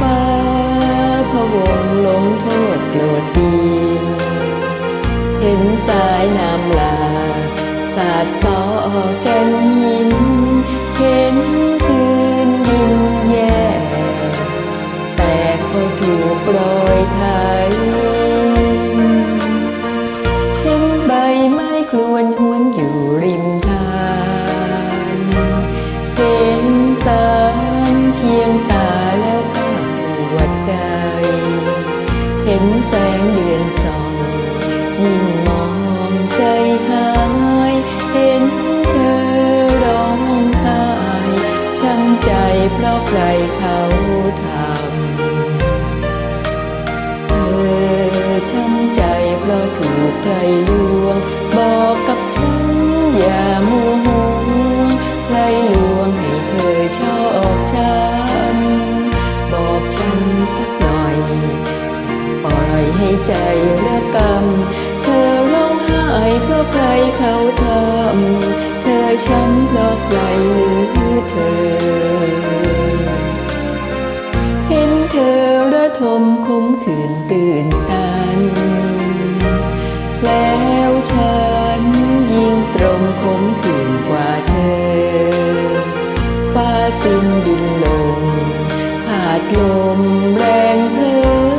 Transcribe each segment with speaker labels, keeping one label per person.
Speaker 1: ฟ้าพะวงลงโทษโกรธดีเห็นสายน้ำลา สาดซอแก้มหิน เห็นคืนดินแย่ แต่ก็ถูกโรยไทยเห็นใบไม้ครวนหวนอยู่ริมทางเห็นสา ห็นแสงเดือนส่องยิ่งมองใจหายเห็นเธอร้องไห้ช้ำใจเพราะใครเขาทำเธอช้ำใจเพราะถูกใครลวง เพราะใครหรือเธอ เห็นเธอระทมคมขืนตื่นตัน แล้วฉันยิ่งตรงคมขืนกว่าเธอ ฟ้าสิ้นดินลง หาดลมแรงเธอ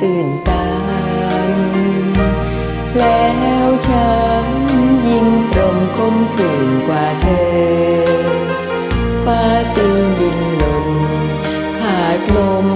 Speaker 1: ตื่นตันแล้วฉันยิ่งตรงคมคืนกว่าเธอ ฟ้าสิ้นดินหล่นขาดลม